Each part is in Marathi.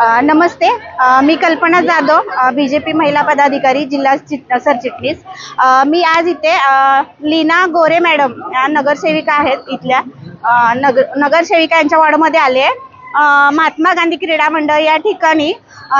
नमस्ते. मी कल्पना जाधव बी जे पी महिला पदाधिकारी जिल्हा चिट सरचिटणीस मी आज इथे लीना गोरे मॅडम या नगरसेविका आहेत इथल्या. नगर नगरसेविका यांच्या वॉर्डमध्ये आले महात्मा गांधी क्रीडा मंडळ या ठिकाणी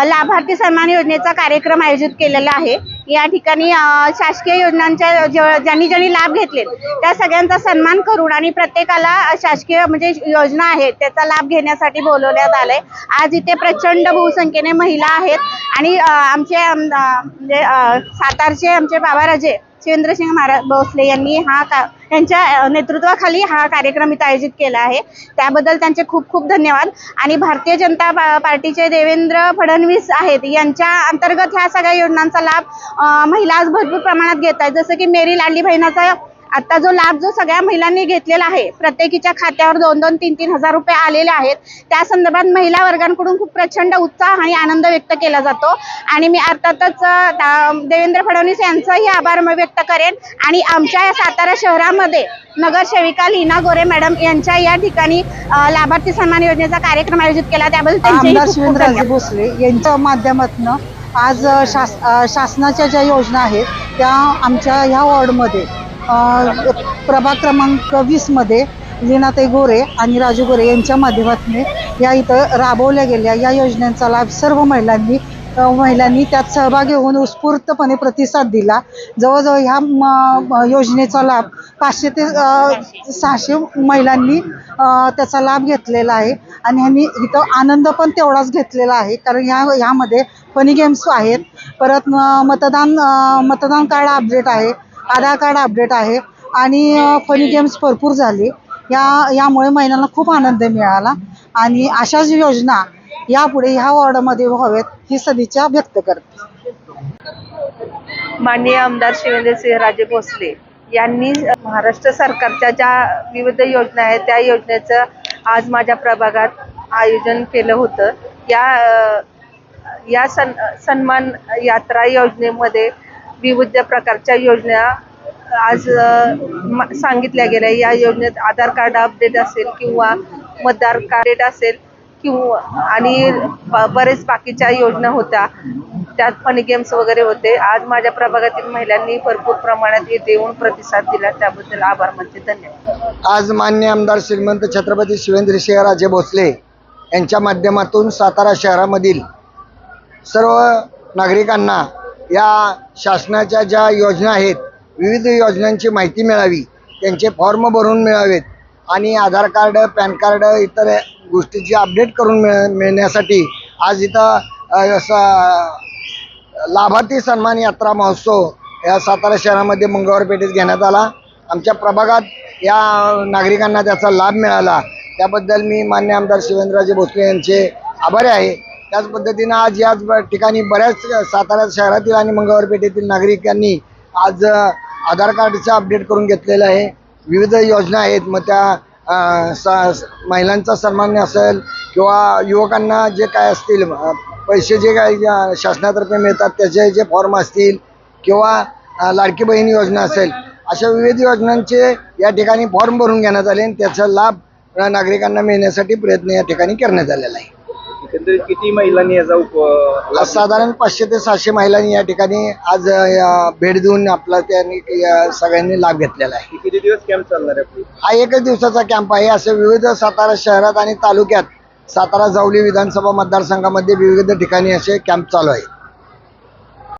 लाभार्थी सन्मान योजनेचा कार्यक्रम आयोजित केलेला आहे. या ठिकाणी शासकीय योजनांच्या ज्यांनी ज्यांनी लाभ घेतले त्या सगळ्यांचा सन्मान करून आणि प्रत्येकाला शासकीय म्हणजे योजना आहेत त्याचा लाभ घेण्यासाठी बोलवण्यात आलंय. आज इथे प्रचंड बहुसंख्येने महिला आहेत आणि आमचे म्हणजे सातारचे आमचे बाबाराजे शिवेंद्रसिंह महाराज भोसले यांनी हा का यांच्या नेतृत्वाखाली हा कार्यक्रम इथं आयोजित केला आहे. त्याबद्दल त्यांचे खूप खूप धन्यवाद. आणि भारतीय जनता पा- पार्टीचे देवेंद्र फडणवीस आहेत यांच्या अंतर्गत ह्या सगळ्या योजनांचा लाभ महिला आज भरपूर प्रमाणात घेत आहेत. जसं की मेरी लाडली बहिणाचा आता जो लाभ जो सगळ्या महिलांनी घेतलेला आहे प्रत्येकीच्या खात्यावर दोन दोन तीन तीन हजार रुपये आलेले आहेत. त्या संदर्भात महिला वर्गांकडून खूप प्रचंड उत्साह आणि आनंद व्यक्त केला जातो. आणि मी अर्थातच देवेंद्र फडणवीस यांचाही आभार व्यक्त करेन. आणि आमच्या या सातारा शहरामध्ये नगरसेविका लीना गोरे मॅडम यांच्या या ठिकाणी लाभार्थी सन्मान योजनेचा कार्यक्रम आयोजित केला. त्याबद्दल. भोसले यांच्या माध्यमातून आज शास शासनाच्या ज्या योजना आहेत त्या आमच्या ह्या वॉर्डमध्ये प्रभाग क्रमांक वीसमध्ये लीनाताई गोरे आणि राजू गोरे यांच्या माध्यमातून या इथं राबवल्या गेल्या. या योजनांचा लाभ सर्व महिलांनी महिलांनी त्यात सहभागी होऊन उत्स्फूर्तपणे प्रतिसाद दिला. जवळजवळ ह्या म- योजनेचा लाभ पाचशे ते सहाशे महिलांनी त्याचा लाभ घेतलेला आहे. आणि ह्यांनी इथं आनंद पण तेवढाच घेतलेला आहे. कारण ह्या ह्यामध्ये फनी गेम्स आहेत. परत मतदान मतदान कार्ड अपडेट आहे. आधार कार्ड अपडेट आहे. आणि फनी गेम्स भरपूर झाले. या यामुळे महिलांना खूप आनंद मिळाला. आणि अशाच योजना यापुढे ह्या वॉर्डमध्ये व्हावेत ही सदिच्छा व्यक्त करते. माननीय आमदार शिवेंद्रसिंहराजे भोसले यांनी महाराष्ट्र सरकारच्या ज्या विविध योजना आहेत त्या योजनेचं आज माझ्या प्रभागात आयोजन केलं होतं. या या सन सन्मान यात्रा योजनेमध्ये विविध प्रकारच्या योजना आज सांगितल्या गेल्या या योजनेत आधार कार्ड अपडेट असेल किंवा मतदार कार्ड असेल किंवा आणि बरेच बाकीच्या योजना होत्या. त्यात फनी गेम्स वगैरे होते. आज माझ्या प्रभागातील महिलांनी भरपूर प्रमाणात येथे येऊन प्रतिसाद दिला. त्याबद्दल आभार मानते धन्यवाद. आज मान्य आमदार श्रीमंत छत्रपती शिवेंद्रसिंहराजे भोसले यांच्या माध्यमातून सातारा शहरामधील सर्व नागरिकांना या शासनाच्या ज्या योजना आहेत विविध योजनांची माहिती मिळावी त्यांचे फॉर्म भरून मिळावेत आणि आधार कार्ड पॅन कार्ड इतर गोष्टीची अपडेट करून मिळ मिळण्यासाठी आज इथं लाभार्थी सन्मान यात्रा महोत्सव या सातारा शहरामध्ये मंगळवार पेठेत घेण्यात आला. आमच्या प्रभागात या नागरिकांना त्याचा लाभ मिळाला. त्याबद्दल मी मान्य आमदार शिवेंद्रराजे भोसले यांचे आभारी आहे. त्याच पद्धतीनं आज याच ठिकाणी बऱ्याच सातारा शहरातील आणि मंगळवार पेठेतील नागरिकांनी आज आधार कार्डचं अपडेट करून घेतलेलं आहे. विविध योजना आहेत. मग त्या स- महिलांचा सन्मान असेल किंवा युवकांना जे काय असतील पैसे जे काय शासनातर्फे मिळतात त्याचे जे फॉर्म असतील किंवा लाडकी बहीण योजना असेल अशा विविध योजनांचे या ठिकाणी फॉर्म भरून घेण्यात आले आणि त्याचा लाभ नागरिकांना मिळण्यासाठी प्रयत्न या ठिकाणी करण्यात आलेला आहे. एकंदरीत किती महिलांनी याचा उप आज साधारण पाचशे ते सहाशे महिलांनी या ठिकाणी आज अ, या भेट देऊन आपला त्यांनी या सगळ्यांनी लाभ घेतलेला आहे. किती दिवस कॅम्प चालणार आहे आपली? हा एकच दिवसाचा कॅम्प आहे. असे विविध सातारा शहरात आणि तालुक्यात सातारा जावली विधानसभा मतदारसंघामध्ये विविध ठिकाणी असे कॅम्प चालू आहेत